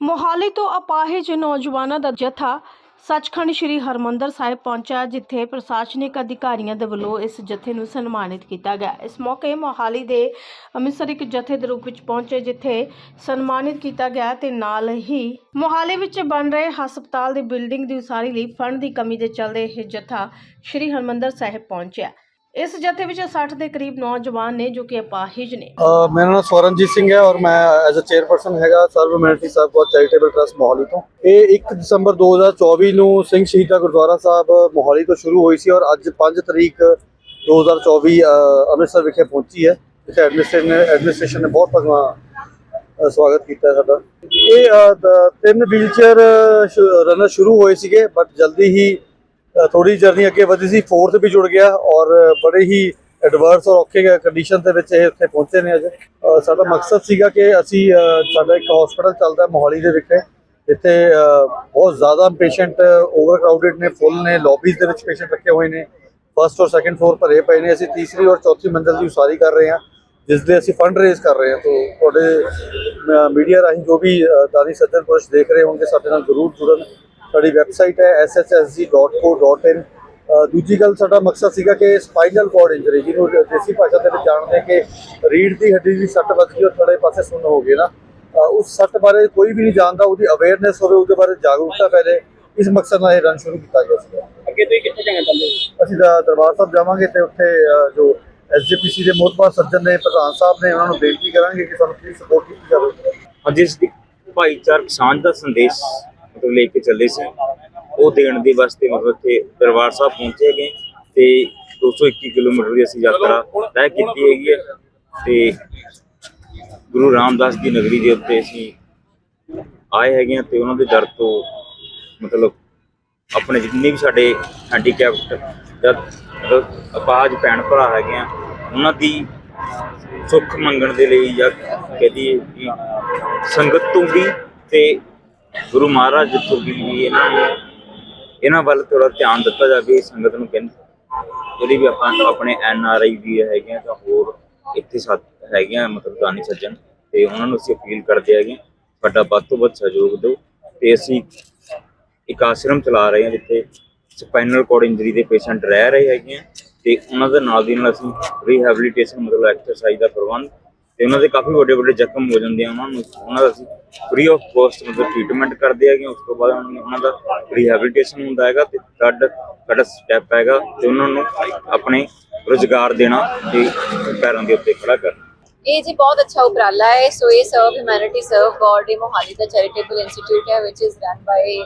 ਮੋਹਾਲੀ ਤੋਂ ਅਪਾਹਿਜ ਨੌਜਵਾਨਾਂ ਦਾ ਜਥਾ ਸੱਚਖੰਡ ਸ੍ਰੀ ਹਰਮੰਦਰ ਸਾਹਿਬ ਪਹੁੰਚਿਆ, ਜਿੱਥੇ ਪ੍ਰਸ਼ਾਸਨਿਕ ਅਧਿਕਾਰੀਆਂ ਦੇ ਵੱਲੋਂ ਇਸ ਜਥੇ ਨੂੰ ਸਨਮਾਨਿਤ ਕੀਤਾ ਗਿਆ। ਇਸ ਮੌਕੇ ਮੋਹਾਲੀ ਦੇ ਅੰਮ੍ਰਿਤਸਰ ਇੱਕ ਜਥੇ ਦੇ ਰੂਪ ਵਿੱਚ ਪਹੁੰਚੇ, ਜਿੱਥੇ ਸਨਮਾਨਿਤ ਕੀਤਾ ਗਿਆ ਤੇ ਨਾਲ ਹੀ ਮੋਹਾਲੀ ਵਿੱਚ ਬਣ ਰਹੇ ਹਸਪਤਾਲ ਦੀ ਬਿਲਡਿੰਗ ਦੀ ਉਸਾਰੀ ਲਈ ਫੰਡ ਦੀ ਕਮੀ ਦੇ ਚੱਲਦੇ ਇਹ ਜਥਾ ਸ੍ਰੀ ਹਰਮੰਦਰ ਸਾਹਿਬ ਪਹੁੰਚਿਆ। ਇਸ ਜਥੇ ਵਿੱਚ 60 ਦੇ ਕਰੀਬ ਨੌਜਵਾਨ ਨੇ ਜੋ ਕਿ ਅਪਾਹਿਜ ਨੇ। ਮੇਰਾ ਨਾਮ ਸਵਰਨਜੀਤ ਸਿੰਘ ਹੈ ਔਰ ਮੈਂ ਐਜ਼ ਅ ਚੇਅਰਪਰਸਨ ਹੈਗਾ Sarv humanity Sarv God charitable trust Mohali ਤੋਂ। ਇਹ 1 ਦਸੰਬਰ 2024 ਨੂੰ ਸਿੰਘ ਸ਼ਹੀਦਾ ਗੁਰਦੁਆਰਾ ਸਾਹਿਬ ਮੋਹਾਲੀ ਤੋਂ ਸ਼ੁਰੂ ਹੋਈ ਸੀ ਔਰ ਅੱਜ 5 ਤਰੀਕ 2024 ਅੰਮ੍ਰਿਤਸਰ ਵਿਖੇ ਪਹੁੰਚੀ ਹੈ। ਜਿੱਥੇ ਐਡਮਿਨਿਸਟ੍ਰੇਸ਼ਨ ਨੇ ਐਡਮਿਨਿਸਟ੍ਰੇਸ਼ਨ ਨੇ ਬਹੁਤ ਭਗਵਾ ਸਵਾਗਤ ਕੀਤਾ ਸਾਡਾ। ਇਹ ਅਹ, ਦ- ਤਿੰਨ ਵੀਲਚੇਅਰ ਰਨਰ ਸ਼ੁਰੂ ਹੋਏ ਸੀਗੇ ਬਟ ਜਲਦੀ ਹੀ ਥੋੜੀ ਜਰਨੀ ਅੱਗੇ ਵਧੀ ਸੀ ਫੋਰਥ ਵੀ ਜੁੜ ਗਿਆ ਔਰ ਬੜੇ ਹੀ ਐਡਵਰਸ ਔਰ ਔਖੇ ਕੰਡੀਸ਼ਨ ਦੇ ਵਿੱਚ ਇਹ ਉੱਥੇ ਪਹੁੰਚੇ ਨੇ ਅੱਜ। ਸਾਡਾ ਮਕਸਦ ਸੀਗਾ ਕਿ ਅਸੀਂ ਸਾਡਾ ਇੱਕ ਹਸਪੀਟਲ ਚੱਲਦਾ ਮੋਹਾਲੀ ਦੇ ਵਿਖੇ। ਇੱਥੇ ਬਹੁਤ ਜ਼ਿਆਦਾ ਪੇਸ਼ੈਂਟ ਓਵਰ ਕਰਾਊਡਡ ਨੇ ਫੁੱਲ ਨੇ ਲੌਬੀਜ਼ ਦੇ ਵਿੱਚ ਪੇਸ਼ੈਂਟ ਰੱਖੇ ਹੋਏ ਨੇ। ਫਸਟ ਔਰ ਸੈਕੰਡ ਫਲੋਰ ਭਰੇ ਪਏ ਨੇ। ਅਸੀਂ ਤੀਸਰੀ ਔਰ ਚੌਥੀ ਮੰਜ਼ਿਲ ਦੀ ਉਸਾਰੀ ਕਰ ਰਹੇ ਹਾਂ ਜਿਸ ਦੇ ਅਸੀਂ ਫੰਡ ਰੇਜ਼ ਕਰ ਰਹੇ ਹਾਂ। ਤੋਂ ਤੁਹਾਡੇ ਮੀਡੀਆ ਰਾਹੀਂ ਜੋ ਵੀ ਅਹ, ਦਾਨੀ ਸੱਜਣ ਪੁਰਸ਼ ਦੇਖ ਰਹੇ ਹੋਣਗੇ ਸਾਡੇ ਨਾਲ ਜ਼ਰੂਰ ਜੁੜਨ। ਸਾਡੀ ਵੈਬਸਾਈਟ ਹੈ sshsg.co.in ਅਹ, ਦੂਜੀ ਗੱਲ ਸਾਡਾ ਮਕਸਦ ਸੀਗਾ ਕਿ ਸਪਾਈਨਲ ਕੋਰਡ ਇੰਜਰੀ ਜਿਹਨੂੰ ਦੇਸੀ ਭਾਸ਼ਾ ਦੇ ਵਿੱਚ ਜਾਣਦੇ ਕਿ ਰੀੜ ਦੀ ਹੱਡੀ ਦੀ ਸੱਟ ਵੱਜ ਗਈ ਔਰ ਥੋੜੇ ਪਾਸੇ ਸੁੰਨ ਹੋ ਗਏ ਨਾ। ਉਸ ਸੱਟ ਬਾਰੇ ਕੋਈ ਵੀ ਨਹੀਂ ਜਾਣਦਾ ਉਹਦੀ ਅਵੇਅਰਨੈਸ ਹੋਵੇ ਉਹਦੇ ਬਾਰੇ ਜਾਗਰੂਕਤਾ ਫੈਲੇ। ਇਸ ਮਕਸਦ ਨਾਲ ਇਹ ਰਨ ਸ਼ੁਰੂ ਕੀਤਾ ਗਿਆ ਸੀ ਅੱਗੇ ਤੁਸੀਂ ਕਿੱਥੇ ਜਾਣਾ ਚਾਹੁੰਦੇ ਹੋ ਅਸੀਂ ਦ- ਦਰਬਾਰ ਸਾਹਿਬ ਜਾਵਾਂਗੇ ਤੇ ਉੱਥੇ ਜੋ ਐਸਜੀਪੀਸੀ ਦੇ ਮੋਹਤਬਾਰ ਸੱਜਣ ਨੇ ਪ੍ਰਧਾਨ ਸਾਹਿਬ ਨੇ ਉਹਨਾਂ ਨੂੰ ਬੇਨਤੀ ਕਰਾਂਗੇ ਕਿ ਸਾਨੂੰ ਪਲੀਜ਼ ਸਪੋਰਟ ਕੀਤੀ ਜਾਵੇ। ਅੱਜ ਇਸ ਦੀ ਭਾਈਚਾਰਕ ਸਾਂਝ ਦਾ ਸੰਦੇਸ਼ ਮਤਲਬ ਲੈ ਕੇ ਚੱਲੇ ਸੀ। ਉਹ ਦੇਣ ਦੇ ਵਾਸਤੇ ਮਤਲਬ ਇੱਥੇ ਦਰਬਾਰ ਸਾਹਿਬ ਪਹੁੰਚੇ ਗਏ ਤੇ 221 ਕਿਲੋਮੀਟਰ ਦੀ ਅਸੀਂ ਯਾਤਰਾ ਤੈਅ ਕੀਤੀ ਹੈਗੀ ਹੈ ਤੇ ਗੁਰੂ ਰਾਮਦਾਸ ਦੀ ਨਗਰੀ ਦੇ ਉੱਤੇ ਅਸੀਂ ਆਏ ਹੈਗੇ ਹਾਂ ਤੇ ਉਹਨਾਂ ਦੇ ਦਰ ਤੋਂ ਮਤਲਬ ਆਪਣੇ ਜਿੰਨੇ ਵੀ ਸਾਡੇ ਹੈਂਡੀਕੈਪਟ ਜਾਂ ਮਤਲਬ ਅਪਾਹਜ ਭੈਣ ਭਰਾ ਹੈਗੇ ਆ, ਉਹਨਾਂ ਦੀ ਸੁੱਖ ਮੰਗਣ ਦੇ ਲਈ ਜਾਂ ਕਹਦੀ ਕਿ ਸੰਗਤ ਤੋਂ ਵੀ ਤੇ ਗੁਰੂ ਮਹਾਰਾਜ ਤੋਂ ਵੀ ਇਹਨਾਂ ਨੂੰ ਇਹਨਾਂ ਵੱਲ ਥੋੜਾ ਧਿਆਨ ਦਿੱਤਾ ਜਾਵੇ ਸੰਗਤ ਨੂੰ ਕਹਿੰਦੇ ਜਿਹੜੀ ਵੀ ਆਪਾਂ ਆਪਣੇ ਐਨ ਆਰ ਆਈ ਵੀ ਹੈਗੇ ਆ ਜਾਂ ਹੋਰ ਇੱਥੇ ਸਾਥ ਹੈਗੇ ਆ ਮਤਲਬ ਦਾਨੀ ਸੱਜਣ ਤੇ ਉਹਨਾਂ ਨੂੰ ਅਸੀਂ ਅਪੀਲ ਕਰਦੇ ਹੈਗੇ ਆ, ਸਾਡਾ ਵੱਧ ਤੋਂ ਵੱਧ ਸਹਿਯੋਗ ਦਿਓ ਤੇ ਅਸੀਂ ਇੱਕ ਆਸ਼ਰਮ ਚਲਾ ਰਹੇ ਹਾਂ ਜਿੱਥੇ ਸਪਾਈਨਲ ਕੋਰਡ ਇੰਜਰੀ ਦੇ ਪੇਸ਼ੈਂਟ ਰਹਿ ਰਹੇ ਹੈਗੇ ਆ ਤੇ ਉਹਨਾਂ ਦੇ ਨਾਲ ਦੀ ਨਾਲ ਅਸੀਂ ਰੀਹੈਬਿਲਿਟੇਸ਼ਨ ਮਤਲਬ ਐਕਸਰਸਾਈਜ਼ ਦਾ ਪ੍ਰਬੰਧ ਤੇ ਉਹਨਾਂ ਦੇ ਕਾਫੀ ਵੱਡੇ ਵੱਡੇ ਜ਼ਖਮ ਹੋ ਜਾਂਦੇ ਆ, ਉਹਨਾਂ ਨੂੰ, ਉਹਨਾਂ ਦਾ ਅਸੀਂ ਫ੍ਰੀ ਆਫ ਕੋਸਟ ਮਤਲਬ ਟ੍ਰੀਟਮੈਂਟ ਕਰਦੇ ਹੈਗੇ ਆ। ਉਸ ਤੋਂ ਬਾਅਦ ਉਹਨਾਂ ਨੂੰ- ਉਹਨਾਂ ਦਾ ਰੀਹੈਬਿਲਿਟੇਸ਼ਨ ਹੁੰਦਾ ਹੈਗਾ ਤੇ ਥਰਡ ਸਾਡਾ ਸਟੈਪ ਹੈਗਾ ਤੇ ਉਹਨਾਂ ਨੂੰ ਆਪਣੇ ਰੋਜ਼ਗਾਰ ਦੇਣਾ ਤੇ ਪੈਰਾਂ ਦੇ ਉੱਤੇ ਖੜਾ ਕਰਨਾ। ਇਹ ਜੀ ਬਹੁਤ ਅੱਛਾ ਉਪਰਾਲਾ ਹੈ। ਸੋ ਇਹ ਸਰਵ ਹਿਊਮੈਨਿਟੀ ਸਰਵ ਗੋਡ ਇਹ ਮੋਹਾਲੀ ਦਾ ਚੈਰੀਟੇਬਲ ਇੰਸਟੀਚਿਊਟ ਹੈ ਵਿਚ is run by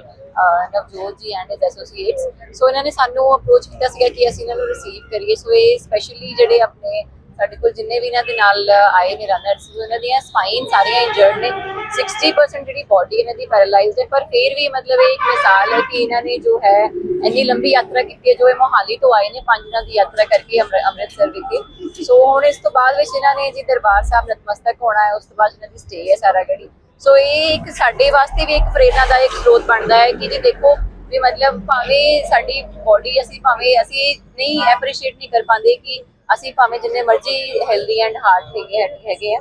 Navjot ji and his associates ਸੋ ਇਹਨਾਂ ਨੇ ਸਾਨੂੰ ਅਪਰੋਚ ਕੀਤਾ ਸੀਗਾ ਕਿ ਅਸੀਂ ਇਹਨਾਂ ਨੂੰ ਰਿਸੀਵ ਕਰੀਏ। ਸੋ ਇਹ ਸਪੈਸ਼ਲੀ ਜਿਹੜੇ ਆਪਣੇ ਸਾਡੇ ਕੋਲ ਜਿੰਨੇ ਵੀ ਇਹਨਾਂ ਦੇ ਨਾਲ ਆਏ ਨੇ ਰਨਰਸ ਉਹਨਾਂ ਦੀਆਂ ਸਪਾਈਨ ਸਾਰੀਆਂ ਇੰਜਰਡ ਨੇ। 60% ਜਿਹੜੀ ਬਾਡੀ ਇਹਨਾਂ ਦੀ ਪੈਰਾਲਾਈਜ਼ਡ ਹੈ, ਪਰ ਫਿਰ ਵੀ ਮਤਲਬ ਇਹ ਇੱਕ ਮਿਸਾਲ ਹੈ ਕਿ ਇਹਨਾਂ ਨੇ ਜੋ ਹੈ, ਇੰਨੀ ਲੰਬੀ ਯਾਤਰਾ ਕੀਤੀ ਹੈ, ਜੋ ਇਹ ਮੋਹਾਲੀ ਤੋਂ ਆਏ ਨੇ, ਪੰਜ ਦਿਨਾਂ ਦੀ ਯਾਤਰਾ ਕਰਕੇ ਅੰਮ੍ਰਿਤਸਰ ਵਿਖੇ। ਸੋ ਹੁਣ ਇਸ ਤੋਂ ਬਾਅਦ ਵਿੱਚ ਇਹਨਾਂ ਨੇ ਜੀ ਦਰਬਾਰ ਸਾਹਿਬ ਨਤਮਸਤਕ ਹੋਣਾ ਹੈ, ਉਸ ਤੋਂ ਬਾਅਦ ਇਹਨਾਂ ਦੀ ਸਟੇ ਹੈ ਸਾਰਾ ਗੜੀ ਸੋ ਇਹ ਇੱਕ ਸਾਡੇ ਵਾਸਤੇ ਵੀ ਇੱਕ ਪ੍ਰੇਰਨਾਦਾਇਕ ਸਰੋਤ ਬਣਦਾ ਹੈ ਕਿ ਜੀ ਦੇਖੋ ਵੀ ਮਤਲਬ ਭਾਵੇਂ ਸਾਡੀ ਬਾਡੀ ਅਸੀਂ ਭਾਵੇਂ ਅਸੀਂ ਨਹੀਂ ਐਪਰੀਸ਼ੀਏਟ ਨਹੀਂ ਕਰ ਪਾਉਂਦੇ ਕਿ ਅਸੀਂ ਭਾਵੇਂ ਜਿੰਨੇ ਮਰਜ਼ੀ ਹੈਲਦੀ ਐਂਡ ਹਾਰਟ ਹੈਗੇ ਹੈਗੇ ਆ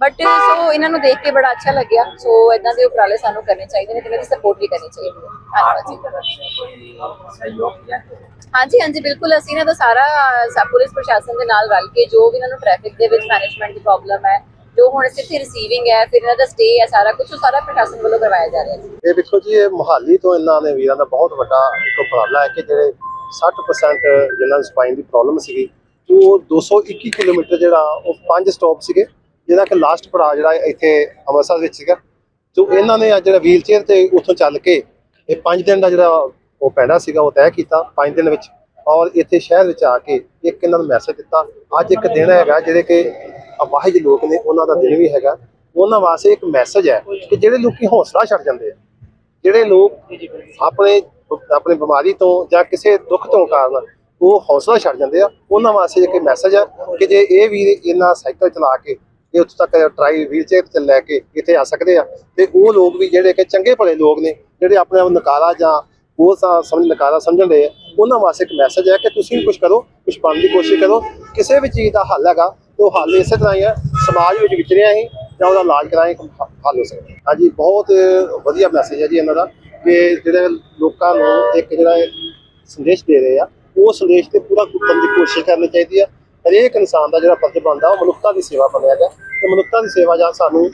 ਬਟ ਸੋ ਇਹਨਾਂ ਨੂੰ ਦੇਖ ਕੇ ਬੜਾ ਅੱਛਾ ਲੱਗਿਆ ਸੋ ਇਦਾਂ ਦੇ ਉਪਰਾਲੇ ਸਾਨੂੰ ਕਰਨੇ ਚਾਹੀਦੇ ਨੇ ਤੇ ਇਹਨਾਂ ਦੀ ਸਪੋਰਟ ਵੀ ਕਰਨੀ ਚਾਹੀਦੀ ਹੈ। ਹਾਂਜੀ ਹਾਂਜੀ। ਬਿਲਕੁਲ ਅਸੀਂ ਇਹਨਾਂ ਦਾ ਸਾਰਾ ਪੁਲਿਸ ਪ੍ਰਸ਼ਾਸਨ ਦੇ ਨਾਲ ਰਲ ਕੇ ਜੋ ਵੀ ਇਹਨਾਂ ਨੂੰ ਟ੍ਰੈਫਿਕ ਦੇ ਵਿੱਚ ਮੈਨੇਜਮੈਂਟ ਦੀ ਪ੍ਰੋਬਲਮ ਹੈ ਜੋ ਹੁਣ ਸਿੱਧੀ ਰਿਸੀਵਿੰਗ ਹੈ ਫਿਰ ਇਹਨਾਂ ਦਾ ਸਟੇ ਹੈ ਸਾਰਾ ਕੁਝ ਸਾਰਾ ਪ੍ਰਸ਼ਾਸਨ ਵੱਲੋਂ ਕਰਵਾਇਆ ਜਾ ਰਿਹਾ ਹੈ। ਇਹ ਦੇਖੋ ਜੀ ਇਹ ਮੁਹਾਲੀ ਤੋਂ ਇਹਨਾਂ ਨੇ ਵੀਰਾਂ ਦਾ ਬਹੁਤ ਵੱਡਾ ਇੱਕ ਉਪਰਾਲਾ ਹੈ ਕਿ ਜਿਹੜੇ 60% ਜਿਨ੍ਹਾਂ ਨੂੰ ਸਪਾਈਨ ਦੀ ਪ੍ਰੋਬਲਮ ਸੀਗੀ ਉਹ 221 ਕਿਲੋਮੀਟਰ ਜਿਹੜਾ ਉਹ ਪੰਜ ਸਟਾਪ ਸੀਗੇ, ਜਿਹਦਾ ਕਿ ਲਾਸਟ ਪੜਾਅ ਜਿਹੜਾ ਇੱਥੇ ਅੰਮ੍ਰਿਤਸਰ ਵਿੱਚ ਸੀਗਾ। ਜੋ ਇਹਨਾਂ ਨੇ ਅੱਜ ਜਿਹੜਾ ਵੀਲ ਚੇਅਰ ਤੇ ਉੱਥੋਂ ਚੱਲ ਕੇ ਇਹ ਪੰਜ ਦਿਨ ਦਾ ਜਿਹੜਾ ਉਹ ਪੈਂਡਾ ਸੀਗਾ, ਉਹ ਤੈਅ ਕੀਤਾ ਪੰਜ ਦਿਨ ਵਿੱਚ। ਔਰ ਇੱਥੇ ਸ਼ਹਿਰ ਵਿੱਚ ਆ ਕੇ ਇੱਕ ਇਹਨਾਂ ਨੂੰ ਮੈਸੇਜ ਦਿੱਤਾ। ਅੱਜ ਇੱਕ ਦਿਨ ਹੈਗਾ ਜਿਹੜੇ ਕਿ ਅਵਾਹਿਜ ਲੋਕ ਨੇ, ਉਹਨਾਂ ਦਾ ਦਿਨ ਵੀ ਹੈਗਾ। ਉਹਨਾਂ ਵਾਸਤੇ ਇੱਕ ਮੈਸੇਜ ਹੈ ਕਿ ਜਿਹੜੇ ਲੋਕੀ ਹੌਸਲਾ ਛੱਡ ਜਾਂਦੇ ਆ, ਜਿਹੜੇ ਲੋਕ ਆਪਣੇ ਆਪਣੇ ਬਿਮਾਰੀ ਤੋਂ ਜਾਂ ਕਿਸੇ ਦੁੱਖ ਤੋਂ ਕਾਰਨ ਉਹ ਹੌਸਲਾ ਛੱਡ ਜਾਂਦੇ ਆ। ਉਹਨਾਂ ਵਾਸਤੇ ਇੱਕ ਮੈਸੇਜ ਆ ਕਿ ਜੇ ਇਹ ਵੀ ਇਹਨਾਂ ਸਾਈਕਲ ਚਲਾ ਕੇ ਇਹ ਉੱਥੇ ਤੱਕ ਟਰਾਈ ਵੀਲ ਚੇਅਰ ਤੇ ਲੈ ਕੇ ਇੱਥੇ ਆ ਸਕਦੇ ਆ, ਤੇ ਉਹ ਲੋਕ ਵੀ ਜਿਹੜੇ ਕਿ ਚੰਗੇ ਭਲੇ ਲੋਕ ਨੇ, ਜਿਹੜੇ ਆਪਣੇ ਆਪ ਨੂੰ ਨਕਾਰਾ ਜਾਂ ਉਹ ਸਮਝ, ਨਕਾਰਾ ਸਮਝਣ ਦੇ ਉਹਨਾਂ ਵਾਸਤੇ ਇੱਕ ਮੈਸੇਜ ਹੈ ਕਿ ਤੁਸੀਂ ਵੀ ਕੁਝ ਕਰੋ ਕੁਝ ਬਣਨ ਦੀ ਕੋਸ਼ਿਸ਼ ਕਰੋ। ਕਿਸੇ ਵੀ ਚੀਜ਼ ਦਾ ਹੱਲ ਹੈਗਾ, ਤੇ ਉਹ ਹੱਲ ਇਸੇ ਤਰ੍ਹਾਂ ਹੀ ਹੈ ਸਮਾਜ ਵਿੱਚ ਵਿਚਰਿਆ ਹੀ ਜਾਂ ਉਹਦਾ ਇਲਾਜ ਕਰਾਏ ਹ- ਹੱਲ ਹੋ ਸਕਦਾ। ਹਾਂਜੀ, ਬਹੁਤ ਵਧੀਆ ਮੈਸੇਜ ਹੈ ਜੀ ਇਹਨਾਂ ਦਾ, ਕਿ ਜਿਹੜੇ ਲੋਕਾਂ ਨੂੰ ਇੱਕ ਜਿਹੜਾ ਸੰਦੇਸ਼ ਦੇ ਰਹੇ ਆ ਉਹ ਸੰਦੇਸ਼ ਤੇ ਪੂਰਾ ਉਤਰਨ ਦੀ ਕੋਸ਼ਿਸ਼ ਕਰਨੀ ਚਾਹੀਦੀ ਆ। ਹਰੇਕ ਇਨਸਾਨ ਦਾ ਜਿਹੜਾ ਫਰਜ਼ ਬਣਦਾ ਉਹ ਮਨੁੱਖਤਾ ਦੀ ਸੇਵਾ ਬਣਿਆ ਗਿਆ। ਤੇ ਮਨੁੱਖਤਾ ਦੀ ਸੇਵਾ ਜਾਂ ਸਾਨੂੰ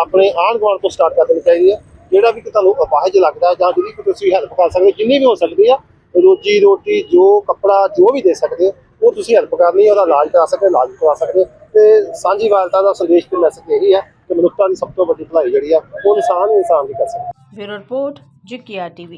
ਆਪਣੇ ਆਂਢ ਗੁਆਂਢ ਤੋਂ ਸਟਾਰਟ ਕਰ ਦੇਣੀ ਚਾਹੀਦੀ ਹੈ ਜਿਹੜਾ ਵੀ ਤੁਹਾਨੂੰ ਅਪਾਹਜ ਲੱਗਦਾ ਜਾਂ ਜਿਹੜੀ ਕਿ ਤੁਸੀਂ ਹੈਲਪ ਕਰ ਸਕਦੇ ਹੋ, ਜਿੰਨੀ ਵੀ ਹੋ ਸਕਦੀ ਆ ਰੋਜੀ ਰੋਟੀ ਜੋ ਕੱਪੜਾ ਜੋ ਵੀ ਦੇ ਸਕਦੇ ਉਹ ਤੁਸੀਂ ਹੈਲਪ ਕਰਨੀ ਉਹਦਾ ਇਲਾਜ ਕਰਾ ਸਕਦੇ ਹੋ, ਇਲਾਜ ਕਰਵਾ ਸਕਦੇ ਹੋ। ਸਾਂਝੀ ਵਾਲਤਾ ਦਾ ਸੰਦੇਸ਼ ਤੇ ਮੈਸੇਜ ਇਹੀ ਹੈ ਕਿ ਮਨੁੱਖਤਾ ਦੀ ਸਭ ਤੋਂ ਵੱਡੀ ਭਲਾਈ ਜਿਹੜੀ ਆ ਉਹ ਇਨਸਾਨ ਹੀ ਇਨਸਾਨ ਦੀ ਕਰ ਸਕਦਾ ਬਿਊਰੋ ਰਿਪੋਰਟ ਜੀਕੇਆਰ ਟੀਵੀ।